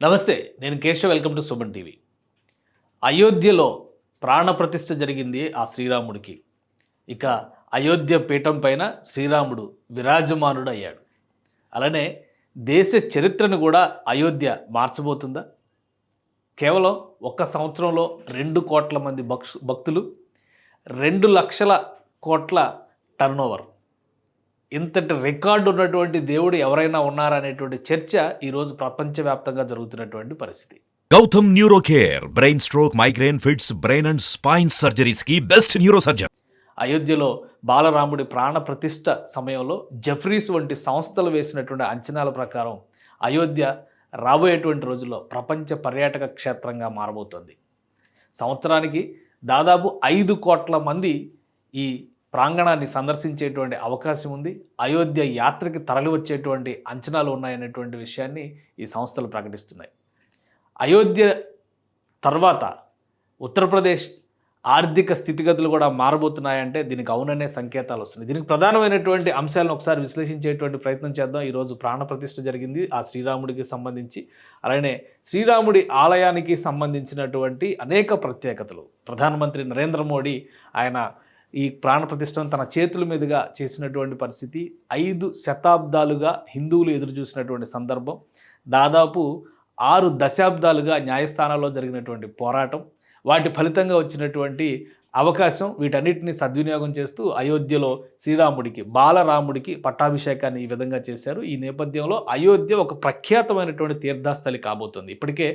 నమస్తే నేను Keshav welcome to Suman TV. అయోధ్యలో ప్రాణప్రతిష్ఠ జరిగింది ఆ శ్రీరాముడికి. ఇక అయోధ్య పీఠం పైన శ్రీరాముడు విరాజమానుడు అయ్యాడు అలానే దేశ చరిత్రను కూడా అయోధ్య మార్చబోతుందా? కేవలం ఒక్క సంవత్సరంలో రెండు కోట్ల మంది భక్ష భక్తులు రెండు లక్షల కోట్ల టర్నోవర్ ఇంతటి రికార్డు ఉన్నటువంటి దేవుడు ఎవరైనా ఉన్నారా అనేటువంటి చర్చ ఈరోజు ప్రపంచవ్యాప్తంగా జరుగుతున్నటువంటి పరిస్థితి. Gautam neuro care brain stroke migraine fits brain and spine సర్జరీస్కి best neuro surgeon అయోధ్యలో బాలరాముడి ప్రాణ ప్రతిష్ఠ సమయంలో జెఫ్రీస్ వంటి సంస్థలు వేసినటువంటి అంచనాల ప్రకారం అయోధ్య రాబోయేటువంటి రోజుల్లో ప్రపంచ పర్యాటక క్షేత్రంగా మారబోతోంది. సంవత్సరానికి దాదాపు ఐదు కోట్ల మంది ఈ ప్రాంగణాన్ని సందర్శించేటువంటి అవకాశం ఉంది. అయోధ్య యాత్రకి తరలివచ్చేటువంటి అంచనాలు ఉన్నాయనేటువంటి విషయాన్ని ఈ సంస్థలు ప్రకటిస్తున్నాయి. అయోధ్య తర్వాత ఉత్తరప్రదేశ్ ఆర్థిక స్థితిగతులు కూడా మారబోతున్నాయంటే దీనికి అవుననే సంకేతాలు వస్తున్నాయి. దీనికి ప్రధానమైనటువంటి అంశాలను ఒకసారి విశ్లేషించేటువంటి ప్రయత్నం చేద్దాం. ఈరోజు ప్రాణప్రతిష్ఠ జరిగింది. ఆ శ్రీరాముడికి సంబంధించి అలానే శ్రీరాముడి ఆలయానికి సంబంధించినటువంటి అనేక ప్రత్యేకతలు. ప్రధానమంత్రి నరేంద్ర మోడీ ఆయన ఈ ప్రాణ ప్రతిష్టను తన చేతుల మీదుగా చేసినటువంటి పరిస్థితి. ఐదు శతాబ్దాలుగా హిందువులు ఎదురు చూసినటువంటి సందర్భం. దాదాపు ఆరు దశాబ్దాలుగా న్యాయస్థానాల్లో జరిగినటువంటి పోరాటం. వాటి ఫలితంగా వచ్చినటువంటి అవకాశం వీటన్నిటిని సద్వినియోగం చేస్తూ అయోధ్యలో శ్రీరాముడికి బాలరాముడికి పట్టాభిషేకాన్ని ఈ విధంగా చేశారు. ఈ నేపథ్యంలో అయోధ్య ఒక ప్రఖ్యాతమైనటువంటి తీర్థస్థలి కాబోతుంది. ఇప్పటికే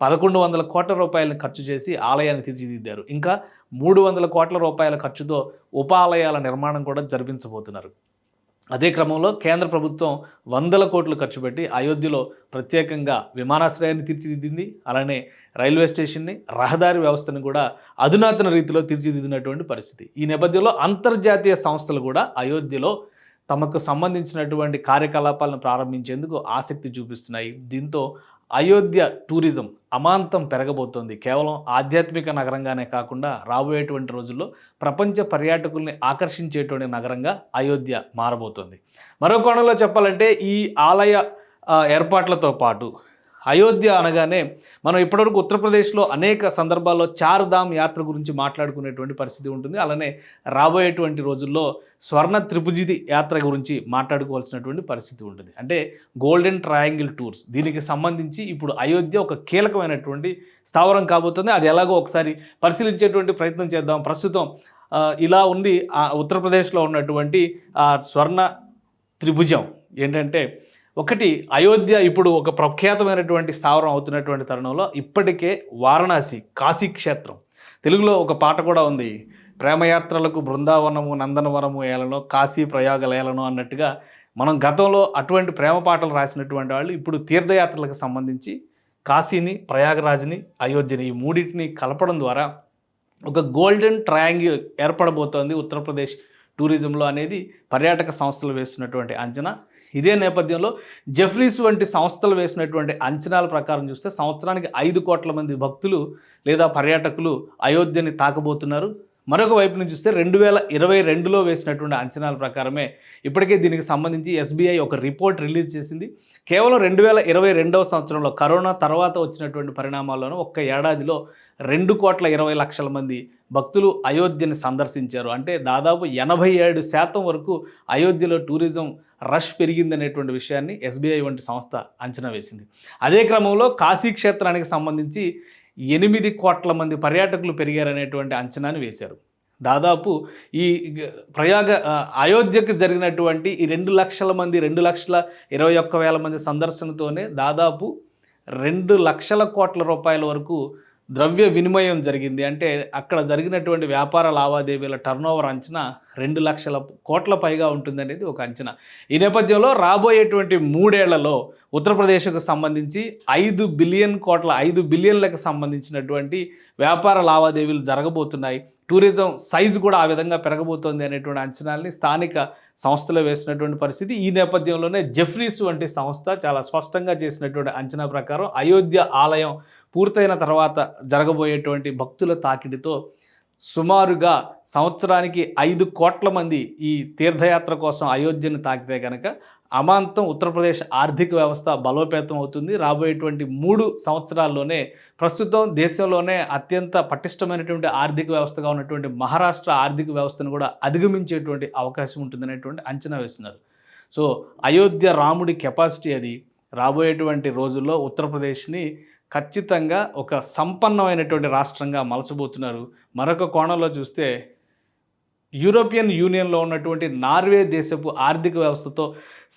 పదకొండు వందల కోట్ల రూపాయలను ఖర్చు చేసి ఆలయాన్ని తీర్చిదిద్దారు. ఇంకా మూడు వందల కోట్ల రూపాయల ఖర్చుతో ఉపాలయాల నిర్మాణం కూడా జరిపించబోతున్నారు. అదే క్రమంలో కేంద్ర ప్రభుత్వం వందల కోట్లు ఖర్చు పెట్టి అయోధ్యలో ప్రత్యేకంగా విమానాశ్రయాన్ని తీర్చిదిద్దింది. అలానే రైల్వే స్టేషన్ని రహదారి వ్యవస్థను కూడా అధునాతన రీతిలో తీర్చిదిద్దినటువంటి పరిస్థితి. ఈ నేపథ్యంలో అంతర్జాతీయ సంస్థలు కూడా అయోధ్యలో తమకు సంబంధించినటువంటి కార్యకలాపాలను ప్రారంభించేందుకు ఆసక్తి చూపిస్తున్నాయి. దీంతో అయోధ్య టూరిజం అమాంతం పెరగబోతోంది. కేవలం ఆధ్యాత్మిక నగరంగానే కాకుండా రాబోయేటువంటి రోజుల్లో ప్రపంచ పర్యాటకుల్ని ఆకర్షించేటువంటి నగరంగా అయోధ్య మారబోతోంది. మరో కోణంలో చెప్పాలంటే ఈ ఆలయ ఏర్పాట్లతో పాటు అయోధ్య అనగానే మనం ఇప్పటివరకు ఉత్తరప్రదేశ్లో అనేక సందర్భాల్లో చారుధామ్ యాత్ర గురించి మాట్లాడుకునేటువంటి పరిస్థితి ఉంటుంది. అలానే రాబోయేటువంటి రోజుల్లో స్వర్ణ త్రిభుజిది యాత్ర గురించి మాట్లాడుకోవాల్సినటువంటి పరిస్థితి ఉంటుంది. అంటే గోల్డెన్ ట్రయాంగిల్ టూర్స్ దీనికి సంబంధించి ఇప్పుడు అయోధ్య ఒక కీలకమైనటువంటి స్థావరం కాబోతుంది. అది ఎలాగో ఒకసారి పరిశీలించేటువంటి ప్రయత్నం చేద్దాం. ప్రస్తుతం ఇలా ఉంది. ఆ ఉత్తరప్రదేశ్లో ఉన్నటువంటి ఆ స్వర్ణ త్రిభుజం ఏంటంటే ఒకటి అయోధ్య ఇప్పుడు ఒక ప్రఖ్యాతమైనటువంటి స్థావరం అవుతున్నటువంటి తరుణంలో ఇప్పటికే వారణాసి కాశీ క్షేత్రం. తెలుగులో ఒక పాట కూడా ఉంది ప్రేమయాత్రలకు బృందావనము నందనవనము ఏలనో కాశీ ప్రయాగలు అన్నట్టుగా మనం గతంలో అటువంటి ప్రేమ పాటలు రాసినటువంటి వాళ్ళు ఇప్పుడు తీర్థయాత్రలకు సంబంధించి కాశీని ప్రయాగరాజ్ని అయోధ్యని ఈ మూడింటిని కలపడం ద్వారా ఒక గోల్డెన్ ట్రయాంగిల్ ఏర్పడబోతోంది ఉత్తరప్రదేశ్ టూరిజంలో అనేది పర్యాటక సంస్థలు వేస్తున్నటువంటి అంచనా. ఇదే నేపథ్యంలో జెఫ్రీస్ వంటి సంస్థలు వేసినటువంటి అంచనాల ప్రకారం చూస్తే సంవత్సరానికి ఐదు కోట్ల మంది భక్తులు లేదా పర్యాటకులు అయోధ్యని తాకబోతున్నారు. మరొక వైపు నుంచి చూస్తే రెండు వేల ఇరవై రెండులో వేసినటువంటి అంచనాల ప్రకారమే ఇప్పటికే దీనికి సంబంధించి ఎస్బీఐ ఒక రిపోర్ట్ రిలీజ్ చేసింది. కేవలం రెండు వేల ఇరవై రెండవ సంవత్సరంలో కరోనా తర్వాత వచ్చినటువంటి పరిణామాల్లోనూ ఒక్క ఏడాదిలో రెండు కోట్ల ఇరవై లక్షల మంది భక్తులు అయోధ్యని సందర్శించారు. అంటే దాదాపు ఎనభై ఏడు శాతం వరకు అయోధ్యలో టూరిజం రష్ పెరిగిందనేటువంటి విషయాన్ని ఎస్బీఐ వంటి సంస్థ అంచనా వేసింది. అదే క్రమంలో కాశీ క్షేత్రానికి సంబంధించి ఎనిమిది కోట్ల మంది పర్యాటకులు పెరిగారనేటువంటి అంచనాను వేశారు. దాదాపు ఈ ప్రయాగ అయోధ్యకు జరిగినటువంటి ఈ రెండు లక్షల మంది రెండు లక్షల ఇరవై ఒక్క వేల మంది సందర్శనతోనే దాదాపు రెండు లక్షల కోట్ల రూపాయల వరకు ద్రవ్య వినిమయం జరిగింది. అంటే అక్కడ జరిగినటువంటి వ్యాపార లావాదేవీల టర్నోవర్ అంచనా రెండు లక్షల కోట్ల పైగా ఉంటుందనేది ఒక అంచనా. ఈ నేపథ్యంలో రాబోయేటువంటి మూడేళ్ళలో ఉత్తరప్రదేశ్కు సంబంధించి ఐదు బిలియన్ కోట్ల ఐదు బిలియన్లకు సంబంధించినటువంటి వ్యాపార లావాదేవీలు జరగబోతున్నాయి. టూరిజం సైజు కూడా ఆ విధంగా పెరగబోతోంది అనేటువంటి అంచనాల్ని స్థానిక సంస్థలు వేసినటువంటి పరిస్థితి. ఈ నేపథ్యంలోనే జెఫ్రీస్ వంటి సంస్థ చాలా స్పష్టంగా చేసినటువంటి అంచనా ప్రకారం అయోధ్య ఆలయం పూర్తయిన తర్వాత జరగబోయేటువంటి భక్తుల తాకిడితో సుమారుగా సంవత్సరానికి ఐదు కోట్ల మంది ఈ తీర్థయాత్ర కోసం అయోధ్యను తాకితే కనుక అమాంతం ఉత్తరప్రదేశ్ ఆర్థిక వ్యవస్థ బలోపేతం అవుతుంది. రాబోయేటువంటి మూడు సంవత్సరాల్లోనే ప్రస్తుతం దేశంలోనే అత్యంత పటిష్టమైనటువంటి ఆర్థిక వ్యవస్థగా ఉన్నటువంటి మహారాష్ట్ర ఆర్థిక వ్యవస్థను కూడా అధిగమించేటువంటి అవకాశం ఉంటుందనేటువంటి అంచనా వేస్తున్నారు. సో అయోధ్య రాముడి కెపాసిటీ అది. రాబోయేటువంటి రోజుల్లో ఉత్తరప్రదేశ్ని ఖచ్చితంగా ఒక సంపన్నమైనటువంటి రాష్ట్రంగా మలచబోతున్నారు. మరొక కోణంలో చూస్తే యూరోపియన్ యూనియన్లో ఉన్నటువంటి నార్వే దేశపు ఆర్థిక వ్యవస్థతో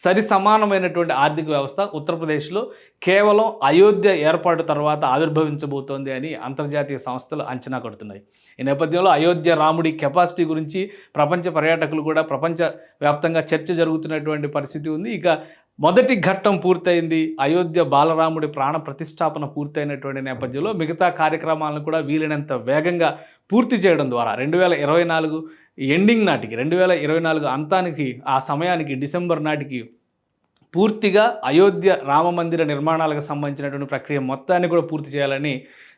సరి సమానమైనటువంటి ఆర్థిక వ్యవస్థ ఉత్తరప్రదేశ్లో కేవలం అయోధ్య ఏర్పాటు తర్వాత ఆవిర్భవించబోతోంది అని అంతర్జాతీయ సంస్థలు అంచనా కడుతున్నాయి. ఈ నేపథ్యంలో అయోధ్య రాముడి కెపాసిటీ గురించి ప్రపంచ పర్యాటకులు కూడా ప్రపంచ వ్యాప్తంగా చర్చ జరుగుతున్నటువంటి పరిస్థితి ఉంది. ఇక మొదటి ఘట్టం పూర్తయింది. అయోధ్య బాలరాముడి ప్రాణ ప్రతిష్టాపన పూర్తయినటువంటి నేపథ్యంలో మిగతా కార్యక్రమాలను కూడా వీలైనంత వేగంగా పూర్తి చేయడం ద్వారా రెండు వేల ఇరవై నాలుగు ఎండింగ్ నాటికి రెండు వేల ఇరవై నాలుగు అంతానికి ఆ సమయానికి డిసెంబర్ నాటికి పూర్తిగా అయోధ్య రామ మందిర నిర్మాణాలకు సంబంధించినటువంటి ప్రక్రియ మొత్తాన్ని కూడా పూర్తి చేయాలని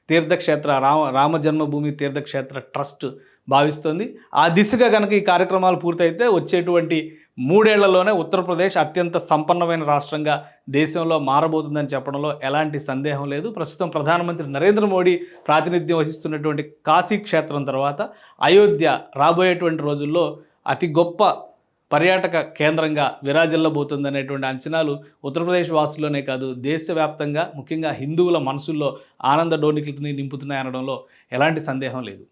తీర్థక్షేత్ర రామ రామ జన్మభూమి తీర్థక్షేత్ర ట్రస్ట్ భావిస్తోంది. ఆ దిశగా కనుక ఈ కార్యక్రమాలు పూర్తయితే వచ్చేటువంటి మూడేళ్ళలోనే ఉత్తరప్రదేశ్ అత్యంత సంపన్నమైన రాష్ట్రంగా దేశంలో మారబోతుందని చెప్పడంలో ఎలాంటి సందేహం లేదు. ప్రస్తుతం ప్రధానమంత్రి నరేంద్ర మోడీ ప్రాతినిధ్యం వహిస్తున్నటువంటి కాశీ క్షేత్రం తర్వాత అయోధ్య రాబోయేటువంటి రోజుల్లో అతి గొప్ప పర్యాటక కేంద్రంగా విరాజిల్లబోతుందనేటువంటి అంచనాలు ఉత్తరప్రదేశ్ వాసుల్లోనే కాదు దేశవ్యాప్తంగా ముఖ్యంగా హిందువుల మనసుల్లో ఆనంద డోనికల్ని నింపుతున్నాయనడంలో ఎలాంటి సందేహం లేదు.